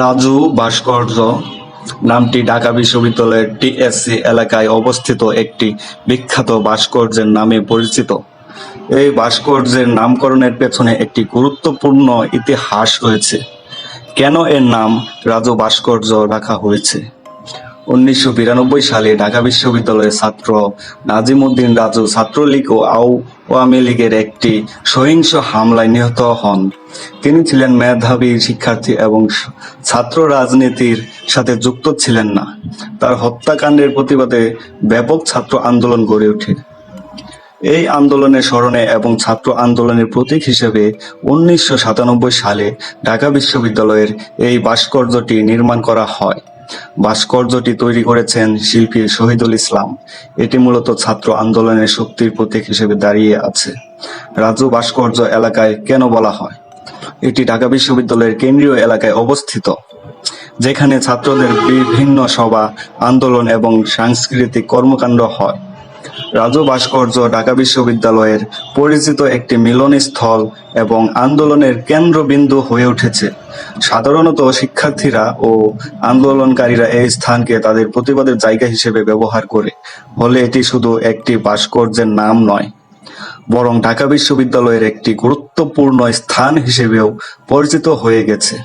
রাজু ভাস্কর্য নামটি ঢাকা বিশ্ববিদ্যালয়ের টিএসসি এলাকায় অবস্থিত একটি বিখ্যাত ভাস্কর্যের নামে পরিচিত। এই ভাস্কর্যের নামকরণের পেছনে একটি গুরুত্বপূর্ণ ইতিহাস রয়েছে। কেন এর নাম রাজু ভাস্কর্য রাখা হয়েছে? উনিশশো বিরানব্বই সালে ঢাকা বিশ্ববিদ্যালয়ের ছাত্র নাজিমুদ্দিন রাজু ছাত্রলীগ ও আওয়ামী লীগের একটি সহিংস হামলায় নিহত হন। তিনি ছিলেন মেধাবী শিক্ষার্থী এবং ছাত্র রাজনীতির সাথে যুক্ত ছিলেন না। তার হত্যাকাণ্ডের প্রতিবাদে ব্যাপক ছাত্র আন্দোলন গড়ে ওঠে। এই আন্দোলনের স্মরণে এবং ছাত্র আন্দোলনের প্রতীক হিসেবে উনিশশো সাতানব্বই সালে ঢাকা বিশ্ববিদ্যালয়ের এই ভাস্কর্যটি নির্মাণ করা হয়। ভাস্কর্যটি তৈরি করেছেন শিল্পী শহীদুল ইসলাম। এটি মূলত ছাত্র আন্দোলনের শক্তির প্রতীক হিসেবে দাঁড়িয়ে আছে। রাজু ভাস্কর্য এলাকায় কেন বলা হয়? এটি ঢাকা বিশ্ববিদ্যালয়ের কেন্দ্রীয় এলাকায় অবস্থিত, যেখানে ছাত্রদের বিভিন্ন সভা, আন্দোলন এবং সাংস্কৃতিক কর্মকাণ্ড হয়। রাজু ভাস্কর্য ঢাকা বিশ্ববিদ্যালয়ের পরিচিত একটি মিলনস্থল এবং আন্দোলনের কেন্দ্রবিন্দু হয়ে উঠেছে। সাধারণত শিক্ষার্থীরা ও আন্দোলনকারীরা এই স্থানকে তাদের প্রতিবাদের জায়গা হিসেবে ব্যবহার করে। ফলে এটি শুধু একটি ভাস্কর্যের নাম নয়, বরং ঢাকা বিশ্ববিদ্যালয়ের একটি গুরুত্বপূর্ণ স্থান হিসেবেও পরিচিত হয়ে গেছে।